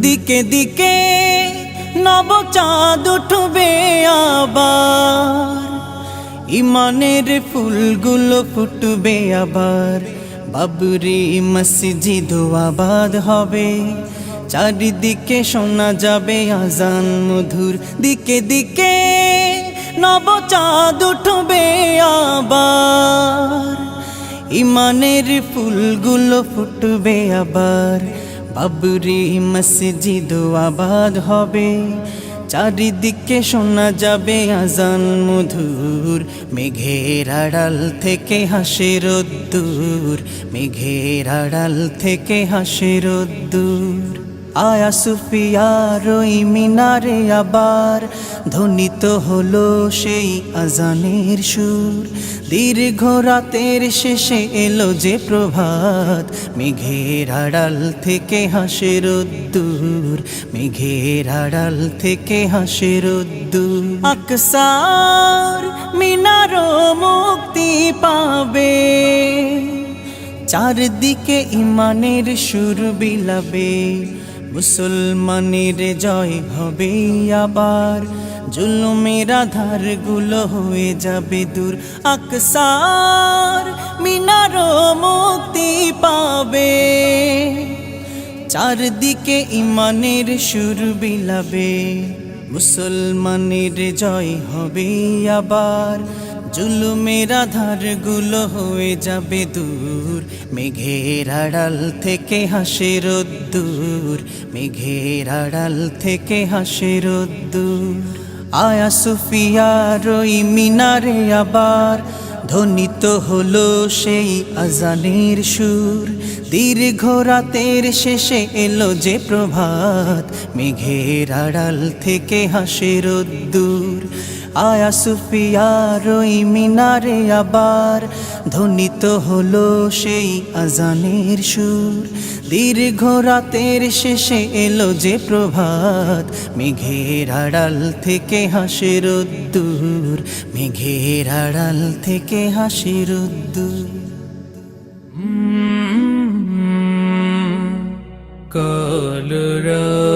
দিকে দিকে নব চাঁদ উঠবে আবার। ইমানের ফুলগুলো ফুটবে আবার। বাবরি মসজিদ আবাদ হবে। চারিদিকে শোনা যাবে আজান মধুর। দিকে দিকে নব চাঁদ উঠবে আবার। ইমানের ফুলগুলো ফুটবে আবার। বাবরি মসজিদ আবাদ হবে। চারিদিকে শোনা যাবে আজান মধুর। মেঘের আড়াল থেকে হাসে দূর মেঘের আড়াল থেকে হাসে রোদ্দুর। আয়া সুফিয়ার ওই মিনারে আবার, ধ্বনিত হলো সেই আজানের সুর। দীর্ঘ রাতের শেষে এলো যে প্রভাত, মেঘের আড়াল থেকে হাসে রোদ্দুর মেঘের আড়াল থেকে হাসে রোদ্দুর আকসার মিনারো মুক্তি পাবে, চারদিকে ইমানের সুর বিলাবে। মুসলমানের জয় হবে আবার। জুলুমের আধারগুলো হয়ে যাবে দূর আকসার। মিনারো মুক্তি পাবে। চারদিকে ইমানের সুর বিলাবে। মুসলমানের জয় হবে আবার। জুলুমের আধারগুলো হয়ে যাবে দূর। মেঘের আড়াল থেকে হাসে রোদ্দুর মেঘের আড়াল থেকে হাসে রোদ্দুর আয়া সুফিয়ার ওই মিনারে আবার। ধ্বনিত হলো সেই আজানের সুর। দীর্ঘ রাতের শেষে এলো যে প্রভাত। মেঘের আড়াল থেকে হাসে রোদ্দুর আয়া সুফিয়ার ওই মিনারে আবার, ধ্বনিত হলো সেই আজানের সুর। দীর্ঘ রাতের শেষে এলো যে প্রভাত, মেঘের আড়াল থেকে হাসে রোদ্দুর মেঘের আড়াল থেকে হাসি রোদ্দুর কলরা